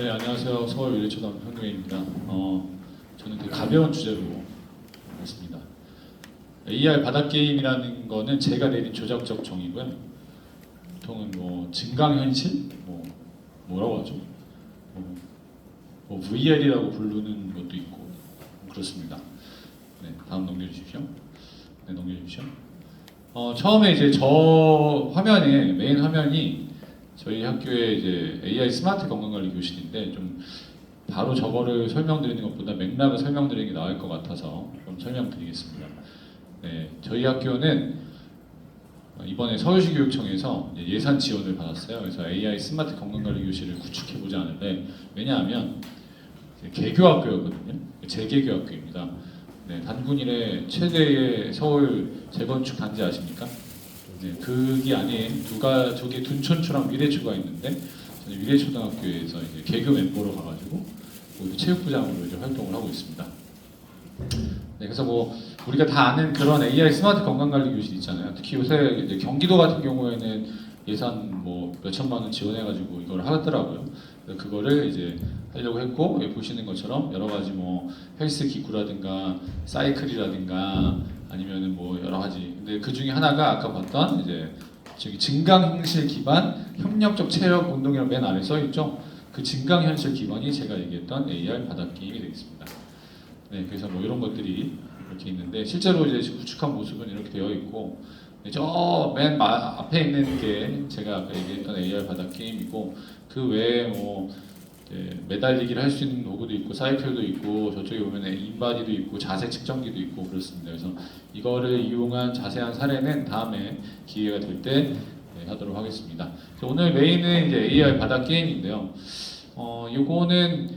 네, 안녕하세요. 서울 유리초등 현경입니다. 어, 저는 되게 가벼운 주제로 했습니다. AR 바닥 게임이라는 거는 제가 내린 조작적 정의고요. 보통은 뭐 증강현실, 뭐 뭐라고 하죠? 뭐, 뭐 VR이라고 부르는 것도 있고 그렇습니다. 네, 다음 넘겨주십시오. 네, 넘겨주십시오. 어, 처음에 이제 저 화면에 메인 화면이 저희 학교의 이제 AI 스마트 건강관리 교실인데 좀 바로 저거를 설명드리는 것보다 맥락을 설명드리는 게 나을 것 같아서 좀 설명드리겠습니다. 네, 저희 학교는 이번에 서울시 교육청에서 예산 지원을 받았어요. 그래서 AI 스마트 건강관리 교실을 구축해 보지 않은데 왜냐하면 이제 개교 학교였거든요. 재개교 학교입니다. 네, 단군 일의 최대의 서울 재건축 단지 아십니까? 네, 그게 아닌 두가 저기 둔촌초랑 위례초가 있는데 저는 위례초등학교에서 이제 개교 멤버로 가가지고 거기서 체육부장으로 이제 활동을 하고 있습니다. 네, 그래서 뭐 우리가 다 아는 그런 AI 스마트 건강관리 교실 있잖아요. 특히 요새 이제 경기도 같은 경우에는 예산 뭐 몇천만 원 지원해가지고 이걸 하더라고요. 그거를 이제 하려고 했고 여기 보시는 것처럼 여러 가지 뭐 헬스 기구라든가 사이클이라든가 아니면은 뭐 여러 가지. 근데 그 중에 하나가 아까 봤던 이제 저기 증강 현실 기반 협력적 체력 운동이라고 맨 아래 써 있죠. 그 증강 현실 기반이 제가 얘기했던 AR 바닥 게임이 되겠습니다. 네, 그래서 뭐 이런 것들이 이렇게 있는데 실제로 이제 구축한 모습은 이렇게 되어 있고 네, 저맨 앞에 있는 게 제가 아까 얘기했던 AR 바닥 게임이고 그 외에 뭐 매달리기를 할 수 있는 도구도 있고 사이클도 있고 저쪽에 보면 인바디도 있고 자세 측정기도 있고 그렇습니다. 그래서 이거를 이용한 자세한 사례는 다음에 기회가 될 때 하도록 하겠습니다. 오늘 메인은 이제 AR 바닥 게임인데요. 어, 요거는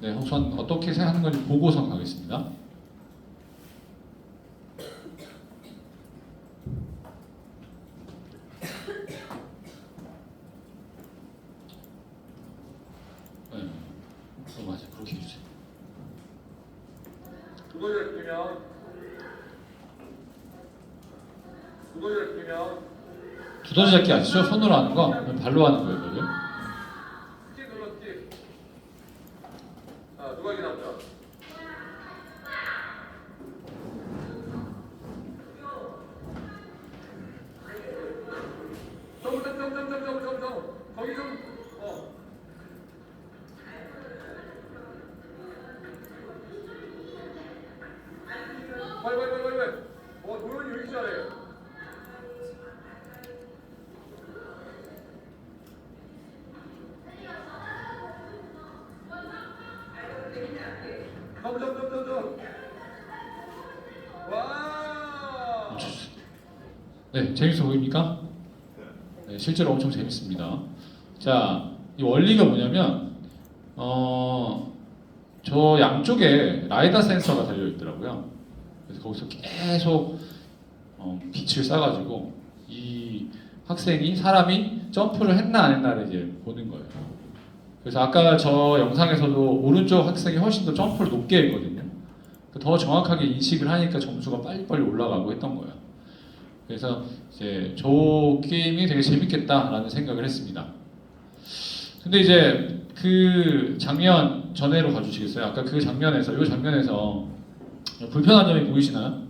네, 우선 어떻게 하는 건지 보고서 가겠습니다. 네, 어, 맞아 그렇게 해주세요. 그거를 끼면 그거를 끼면 잡기 아시죠? 손으로 하는 거, 발로 하는 거예요, 그거를. 키 눌러 키. 아 누가 이기 남자? 점점점점점점점 거기 좀 어. 빨리 빨리 빨리 빨리 빨리. 어 도현이 왜 이렇게 잘해? 점점점점점. 와. 네, 재밌어 보입니까? 네, 실제로 엄청 재밌습니다. 자, 이 원리가 뭐냐면, 어, 저 양쪽에 라이다 센서가 달려 있더라고요. 그래서 거기서 계속 어, 빛을 쏴가지고 이 학생이 사람이 점프를 했나 안 했나를 이제 보는 거예요. 그래서 아까 저 영상에서도 오른쪽 학생이 훨씬 더 점프를 높게 했거든요. 더 정확하게 인식을 하니까 점수가 빨리빨리 올라가고 했던 거예요. 그래서 이제 저 게임이 되게 재밌겠다라는 생각을 했습니다. 근데 이제 그 장면 전에로 가주시겠어요? 아까 그 장면에서 이 장면에서 불편한 점이 보이시나요?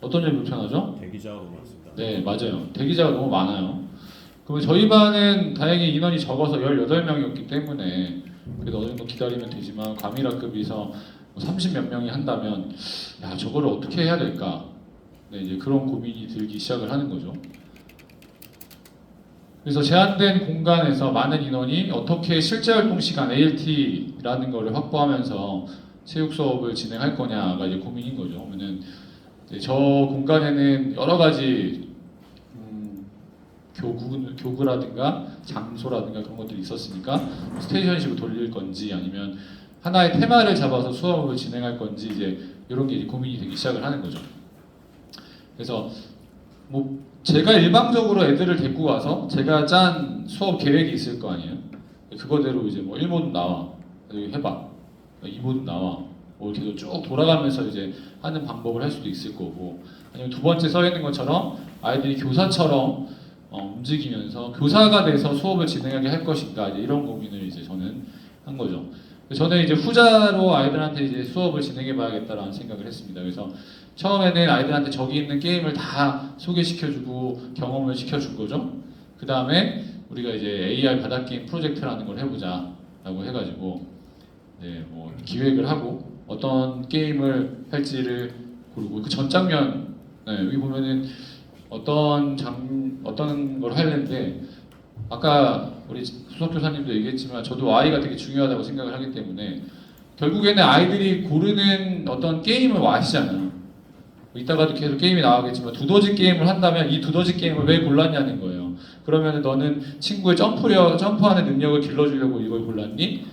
어떤 점이 불편하죠? 대기자가 너무 많습니다. 네, 맞아요. 대기자가 너무 많아요. 그러면 저희 반은 다행히 인원이 적어서 18명이었기 때문에 그래도 어느 정도 기다리면 되지만 과밀학급에서 30 몇 명이 한다면 야 저거를 어떻게 해야 될까? 네, 이제 그런 고민이 들기 시작을 하는 거죠. 그래서 제한된 공간에서 많은 인원이 어떻게 실제 활동 시간 ALT라는 거를 확보하면서 체육 수업을 진행할 거냐가 이제 고민인 거죠. 그러면은 저 공간에는 여러 가지 음, 교구 교구라든가 장소라든가 그런 것들이 있었으니까 스테이션식으로 돌릴 건지 아니면 하나의 테마를 잡아서 수업을 진행할 건지 이제 이런 게 이제 고민이 되기 시작을 하는 거죠. 그래서 뭐 제가 일방적으로 애들을 데리고 가서 제가 짠 수업 계획이 있을 거 아니에요. 그거대로 이제 뭐 1모드 나와 해봐 2모드 나와 뭐 이렇게 쭉 돌아가면서 이제 하는 방법을 할 수도 있을 거고 아니면 두 번째 써 있는 것처럼 아이들이 교사처럼 어, 움직이면서 교사가 돼서 수업을 진행하게 할 것인가 이런 고민을 이제 저는 한 거죠. 저는 이제 후자로 아이들한테 이제 수업을 진행해 봐야겠다라는 생각을 했습니다. 그래서 처음에는 아이들한테 저기 있는 게임을 다 소개시켜주고 경험을 시켜준 거죠. 그 다음에 우리가 이제 AR 바닥 게임 프로젝트라는 걸 해보자 라고 해가지고 네, 뭐 기획을 하고 어떤 게임을 할지를 고르고 그 전 장면 네, 여기 보면은 어떤 장 어떤 걸 하려는데 아까 우리 수석 교사님도 얘기했지만 저도 아이가 되게 중요하다고 생각을 하기 때문에 결국에는 아이들이 고르는 어떤 게임을 아시잖아요. 이따가도 계속 게임이 나오겠지만 두더지 게임을 한다면 이 두더지 게임을 왜 골랐냐는 거예요. 그러면 너는 친구의 점프력, 점프하는 능력을 길러주려고 이걸 골랐니?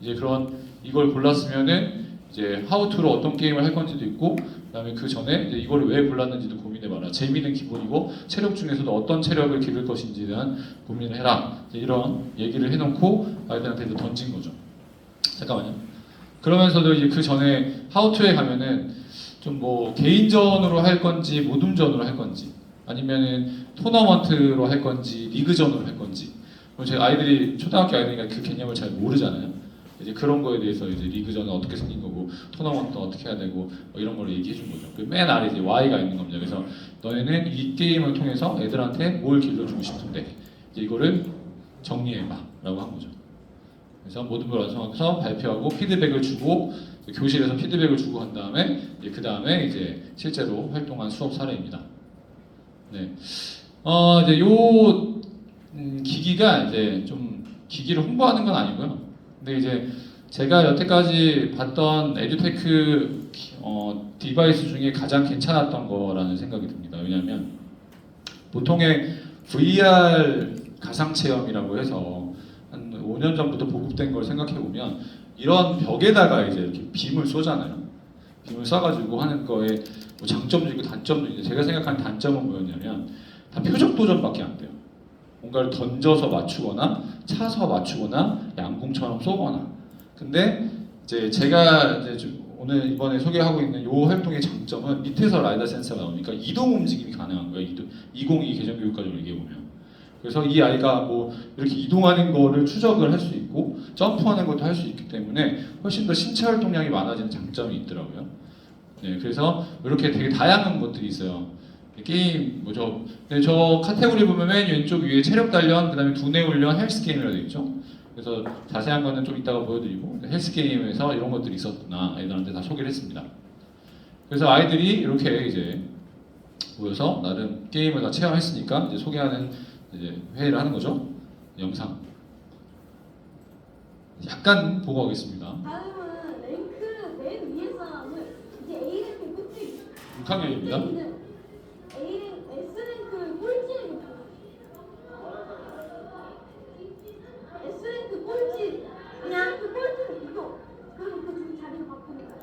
이제 그런 이걸 골랐으면은 이제 하우투로 어떤 게임을 할 건지도 있고 그다음에 그 전에 이거를 왜 골랐는지도 고민해봐라. 재미는 기본이고 체력 중에서도 어떤 체력을 기를 것인지에 대한 고민을 해라. 이런 얘기를 해놓고 아이들한테 던진 거죠. 잠깐만요. 그러면서도 이제 그 전에 하우투에 가면은 좀 뭐 개인전으로 할 건지 모둠전으로 할 건지 아니면은 토너먼트로 할 건지 리그전으로 할 건지 그럼 제 아이들이 초등학교 아이들이니까 그 개념을 잘 모르잖아요. 이제 그런 거에 대해서 이제 리그전은 어떻게 생긴 거고 토너먼트는 어떻게 해야 되고 뭐 이런 걸 얘기해 준 거죠. 그맨 아래 이제 Y가 있는 겁니다. 그래서 너네는 이 게임을 통해서 애들한테 뭘 길러주고 싶은데 이거를 정리해봐라고 한 거죠. 그래서 모든 걸 완성해서 발표하고 피드백을 주고 교실에서 피드백을 주고 한 다음에 그 다음에 이제 실제로 활동한 수업 사례입니다. 네. 어 이제 요 음, 기기가 이제 좀 기기를 홍보하는 건 아니고요. 근데 이제 제가 여태까지 봤던 에듀테크 어, 디바이스 중에 가장 괜찮았던 거라는 생각이 듭니다. 왜냐하면 보통의 VR 가상 체험이라고 해서 한 5년 전부터 보급된 걸 생각해 보면 이런 벽에다가 이제 이렇게 빔을 쏘잖아요. 빔을 쏴가지고 하는 거에 뭐 장점도 있고 단점도 있는데 제가 생각하는 단점은 뭐였냐면 다 표적 도전밖에 안 돼요. 뭔가를 던져서 맞추거나 차서 맞추거나 양궁처럼 쏘거나. 근데 이제 제가 이제 좀 오늘 이번에 소개하고 있는 이 활동의 장점은 밑에서 라이더 센서가 나오니까 이동 움직임이 가능한 거예요. 이동, 202 개정 교육과정을 얘기해 보면. 그래서 이 아이가 뭐 이렇게 이동하는 거를 추적을 할 수 있고 점프하는 것도 할 수 있기 때문에 훨씬 더 신체 활동량이 많아지는 장점이 있더라고요. 네, 그래서 이렇게 되게 다양한 것들이 있어요. 게임 뭐저 네, 저 카테고리 보면 맨 왼쪽 위에 체력 단련, 그다음에 두뇌 훈련, 헬스 게임이라고 되어 있죠. 그래서 자세한 거는 좀 이따가 보여드리고 헬스 게임에서 이런 것들이 있었구나 애들한테 다 소개를 했습니다. 그래서 아이들이 이렇게 이제 모여서 나름 게임을 다 체험했으니까 이제 소개하는 이제 회의를 하는 거죠. 영상 약간 보고 가겠습니다. 다음은 랭크 맨 위에 사람을 이제 A 랭크 꼴찌 6학년입니다. A 랭크 S 랭크 꼴찌를 S 랭크 꼴찌 그냥 그 꼴찌를 이거 그럼 그 자리를 바꾸는 거야.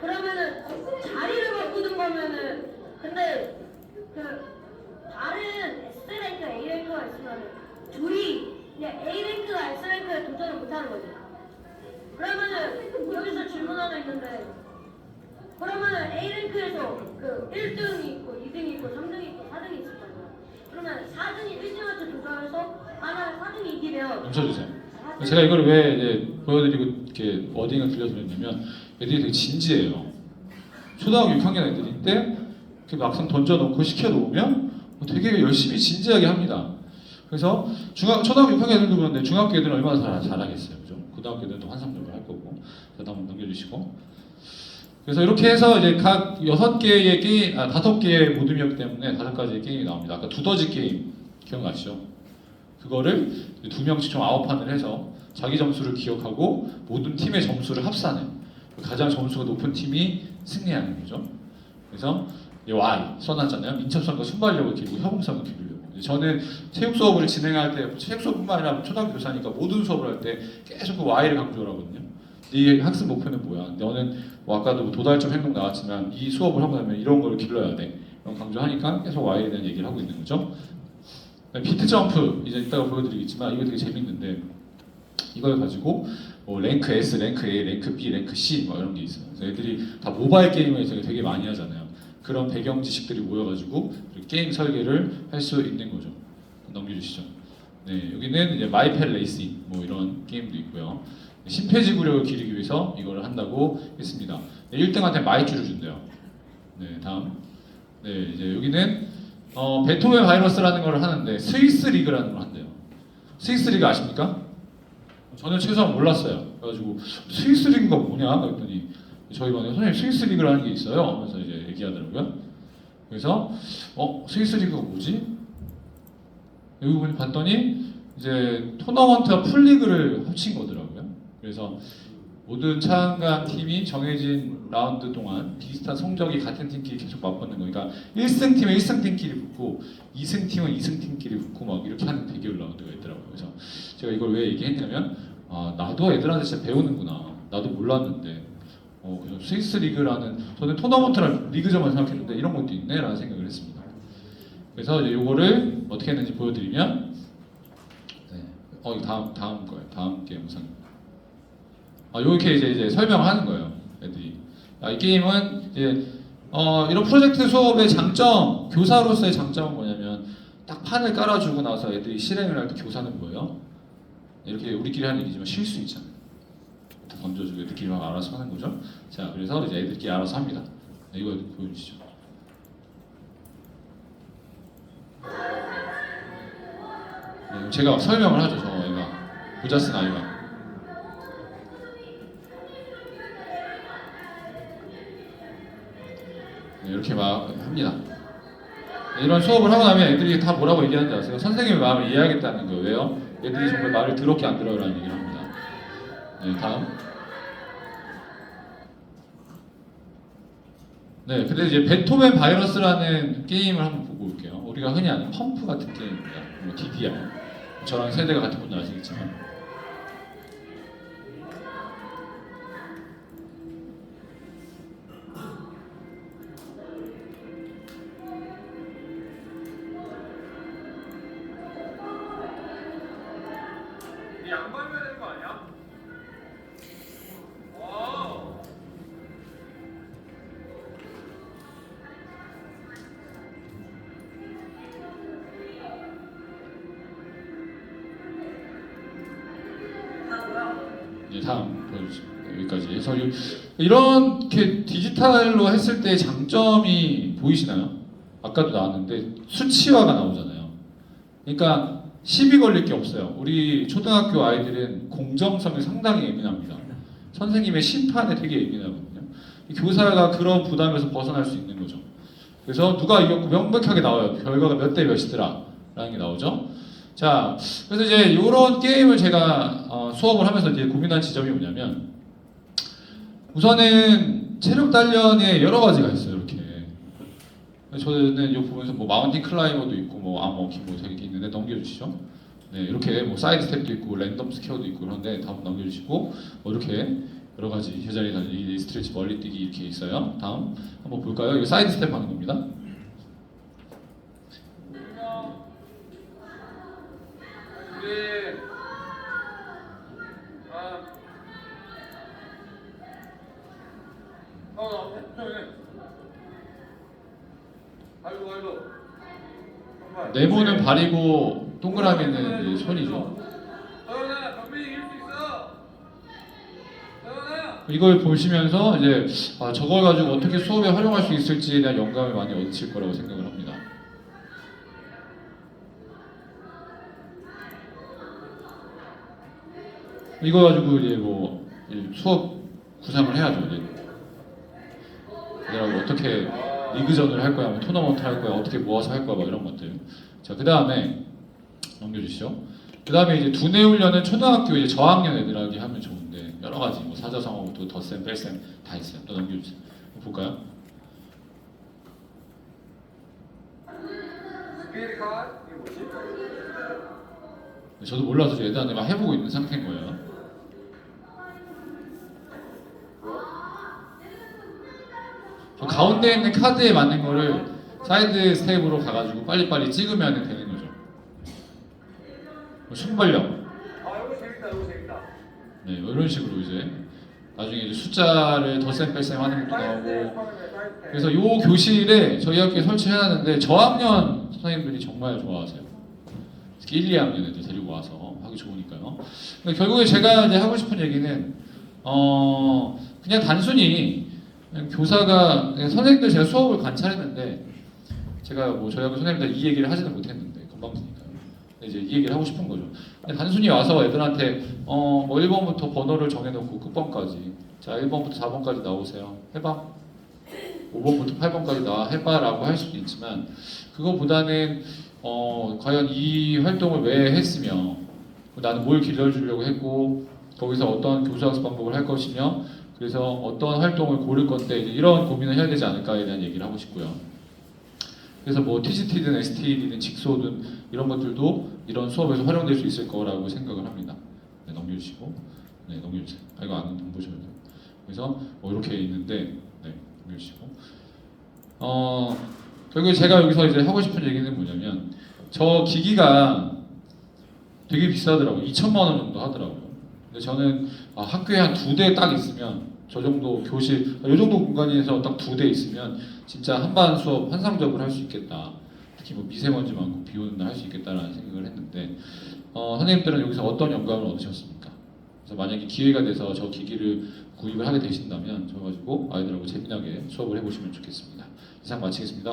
그러면은 자리를 바꾸는 거면은 근데 그 다른 S 랭크 A 랭크가 있으면 둘이 그냥 A 랭크가 S 랭크에 도전을 못하는 거지. 그러면은 여기서 질문 하나 있는데 그러면은 A 랭크에서 그 1등이 있고 2등이 있고 3등이 있고 4등이 있을 거잖아. 그러면 4등이 1등한테 도전해서 만약 4등이 이기면 멈춰주세요. 제가 이걸 왜 이제 보여드리고 이렇게 워딩을 들려드렸냐면 애들이 되게 진지해요. 초등학교 6학년 애들인데 그 막상 던져놓고 시켜놓으면 되게 열심히 진지하게 합니다. 그래서 중학 초등학교 6학년 애들도 그런데 중학교 애들은 얼마나 잘, 잘하겠어요, 그죠? 고등학교 애들도 환상적으로 할 거고. 그다음 한번 넘겨주시고. 그래서 이렇게 해서 이제 각 여섯 개의 게임, 아 다섯 개의 모둠이었기 때문에 다섯 가지의 게임이 나옵니다. 아까 두더지 게임 기억나시죠? 그거를 두 명씩 총 아홉 판을 해서 자기 점수를 기억하고 모든 팀의 점수를 합산해요. 가장 점수가 높은 팀이 승리하는 거죠. 그래서 이 Y 써놨잖아요. 민첩성과 순발력을 기르고 협응성을 기르려고. 저는 체육 수업을 진행할 때 체육 수업뿐만 아니라 초등학교 교사니까 모든 수업을 할 때 계속 그 Y를 강조를 하거든요. 네 학습 목표는 뭐야? 너는 뭐 아까도 뭐 도달적 행동 나왔지만 이 수업을 하고 나면 이런 걸 길러야 돼. 이런 강조하니까 계속 Y에 대한 얘기를 하고 있는 거죠. 비트 점프 이제 이따가 보여드리겠지만 이거 되게 재밌는데 이걸 가지고 뭐 랭크 S, 랭크 A, 랭크 B, 랭크 C 뭐 이런 게 있어요. 그래서 애들이 다 모바일 게임을 되게, 되게 많이 하잖아요. 그런 배경 지식들이 모여가지고 게임 설계를 할 수 있는 거죠. 넘겨주시죠. 네, 여기는 이제 마이펠 레이싱 뭐 이런 게임도 있고요. 심폐지 구력을 기르기 위해서 이걸 한다고 했습니다. 네, 1등한테 마이쮸를 준대요. 네, 다음. 네, 이제 여기는 어, 베토벤 바이러스라는 걸 하는데 스위스 리그라는 걸 한대요. 스위스 리그 아십니까? 저는 최소한 몰랐어요. 그래가지고 스위스 리그가 뭐냐 그랬더니 저희 반에 선생님 스위스 리그라는 게 있어요. 하면서 이제 얘기하더라고요. 그래서 어 스위스 리그가 뭐지? 여기 봤더니 이제 토너먼트와 풀리그를 합친 거더라고요. 그래서 모든 참가한 팀이 정해진 라운드 동안 비슷한 성적이 같은 팀끼리 계속 맞붙는 거니까 1승 팀은 1승 팀끼리 붙고 2승 팀은 2승 팀끼리 붙고 막 이렇게 하는 대결 라운드가 있더라고요. 그래서 제가 이걸 왜 얘기했냐면 아 나도 애들한테 진짜 배우는구나. 나도 몰랐는데 어 스위스 리그라는 저는 토너먼트랑 리그점만 생각했는데 이런 것도 있네라는 생각을 했습니다. 그래서 이제 요거를 어떻게 했는지 보여드리면 네. 어 다음 다음 거예요. 다음 게 영상. 아 요렇게 이제 이제 설명하는 거예요. 애들이. 아, 이 게임은 이제 어 이런 프로젝트 수업의 장점, 교사로서의 장점은 뭐냐면 딱 판을 깔아주고 나서 애들이 실행을 할 때 교사는 뭐예요? 이렇게 우리끼리 하는 얘기지만 쉴수 있잖아요. 다 던져주고 애들끼리 막 알아서 하는 거죠. 자 그래서 이제 애들끼리 알아서 합니다. 네, 이거 보여주시죠. 네, 제가 설명을 하죠. 저 애가 부자 쓴 아이가. 이렇게 막 합니다. 네, 이런 수업을 하고 나면 애들이 다 뭐라고 얘기하는지 아세요? 선생님의 마음을 이해하겠다는 거예요. 왜요? 애들이 정말 말을 더럽게 안 들어요라는 얘기를 합니다. 네, 다음. 네, 근데 이제 베토벤 바이러스라는 게임을 한번 보고 올게요. 우리가 흔히 아는 펌프 같은 게임입니다. 뭐 DDR. 저랑 세대가 같은 분들 아시겠지만. 다음 여기까지 이- 이렇게 디지털로 했을 때 장점이 보이시나요? 아까도 나왔는데 수치화가 나오잖아요. 그러니까 시비 걸릴 게 없어요. 우리 초등학교 아이들은 공정성에 상당히 예민합니다. 선생님의 심판에 되게 예민하거든요. 이 교사가 그런 부담에서 벗어날 수 있는 거죠. 그래서 누가 이겼고 명백하게 나와요. 결과가 몇 대 몇이더라. 라는 게 나오죠. 자, 그래서 이제 이런 게임을 제가 어, 수업을 하면서 이제 고민한 지점이 뭐냐면 우선은 체력 단련에 여러 가지가 있어요. 이렇게 저는 이거 보면서 뭐 마운틴 클라이머도 있고 뭐 아머 기뭐 되게 있는데 넘겨주시죠. 네, 이렇게 뭐 사이드 스텝도 있고 랜덤 스퀘어도 있고 그런데 다음 넘겨주시고 뭐 이렇게 여러 가지 제자리 달리기, 스트레치 멀리 뛰기 이렇게 있어요. 다음 한번 볼까요? 이거 사이드 스텝 하는 겁니다. 우리 아. 어, 나 형님. 아이고 아이고. 정말. 네모는 발이고 동그라미는 이제 손이죠. 이걸 보시면서 이제 아, 저걸 가지고 어떻게 수업에 활용할 수 있을지에 대한 영감을 많이 얻으실 거라고 생각을 합니다. 이거 가지고 이제 뭐 수업 구상을 해야죠. 이제 얘들하고 어떻게 리그전을 할 거야, 뭐 토너먼트 할 거야, 어떻게 모아서 할 거야, 뭐 이런 것들. 자, 그 다음에 넘겨주시죠. 그 다음에 이제 두뇌 훈련은 초등학교 이제 저학년 애들하게 하면 좋은데 여러 가지 뭐 사자성어부터 덧셈, 뺄셈 다 있어요. 또 넘겨주세요. 볼까요? 뭐지? 저도 몰라서 애들한테 막 해보고 있는 상태인 거예요. 저 가운데 있는 카드에 맞는 거를 사이드 스텝으로 가가지고 빨리빨리 찍으면 되는 거죠. 뭐 순발력. 아, 이거 재밌다. 이거 재밌다. 네, 뭐 이런 식으로 이제 나중에 이제 숫자를 덧셈 뺄셈 하는 것도 나오고 그래서 요 교실에 저희 학교에 설치해놨는데 저학년 선생님들이 정말 좋아하세요. 특히 1, 2학년 애들 데리고 와서 하기 좋으니까요. 그러니까 결국에 제가 이제 하고 싶은 얘기는 어 그냥 단순히 교사가 선생님들 제가 수업을 관찰했는데 제가 뭐 저희 학교 선생님들 이 얘기를 하지는 못했는데 건방지니까요. 근데 이제 이 얘기를 하고 싶은 거죠. 단순히 와서 애들한테 어 뭐 1번부터 번호를 정해놓고 끝번까지 자 1번부터 4번까지 나오세요. 해봐. 5번부터 8번까지 나와 해봐라고 할 수도 있지만 그거보다는 어 과연 이 활동을 왜 했으며 나는 뭘 길러주려고 했고 거기서 어떤 교수학습 방법을 할 것이며 그래서 어떤 활동을 고를 건데 이런 고민을 해야 되지 않을까에 대한 얘기를 하고 싶고요. 그래서 뭐 TCT든 STD든 직소든 이런 것들도 이런 수업에서 활용될 수 있을 거라고 생각을 합니다. 네, 넘겨주시고, 네 넘겨주세요. 아 이거 안 보셔야 돼요. 그래서 뭐 이렇게 있는데, 네 넘겨주시고, 어 결국에 제가 여기서 이제 하고 싶은 얘기는 뭐냐면 저 기기가 되게 비싸더라고요. 2천만 원 정도 하더라고요. 근데 저는 아, 학교에 한 두 대 딱 있으면 저 정도 교실, 이 정도 공간에서 딱 두 대 있으면 진짜 한반 수업 환상적으로 할 수 있겠다. 특히 뭐 미세먼지 많고 비 오는 날 할 수 있겠다라는 생각을 했는데 어, 선생님들은 여기서 어떤 영감을 얻으셨습니까? 그래서 만약에 기회가 돼서 저 기기를 구입을 하게 되신다면 저 가지고 아이들하고 재미나게 수업을 해보시면 좋겠습니다. 이상 마치겠습니다.